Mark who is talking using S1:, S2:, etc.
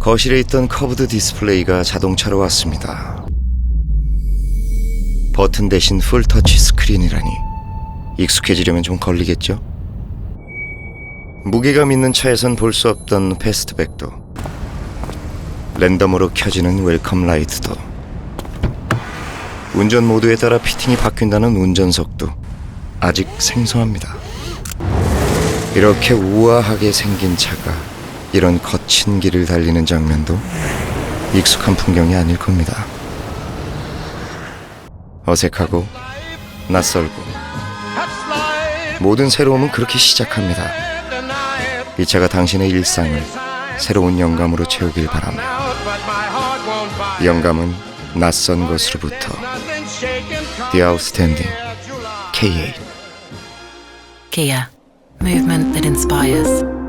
S1: 거실에 있던 커브드 디스플레이가 자동차로 왔습니다. 버튼 대신 풀터치 스크린이라니 익숙해지려면 좀 걸리겠죠? 무게감 있는 차에선 볼 수 없던 패스트백도 랜덤으로 켜지는 웰컴 라이트도 운전 모드에 따라 피팅이 바뀐다는 운전석도 아직 생소합니다. 이렇게 우아하게 생긴 차가 이런 거친 길을 달리는 장면도 익숙한 풍경이 아닐 겁니다. 어색하고 낯설고 모든 새로움은 그렇게 시작합니다. 이 차가 당신의 일상을 새로운 영감으로 채우길 바라며 영감은 낯선 것으로부터 The Outstanding K8
S2: Kia, movement that inspires.